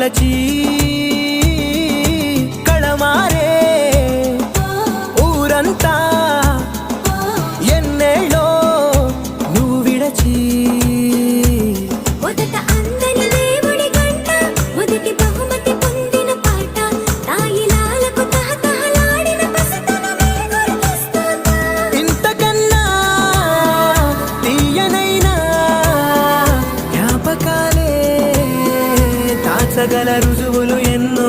తలచి కళమారే ఊరంతా తీర్చగల రుజువులు ఎన్నో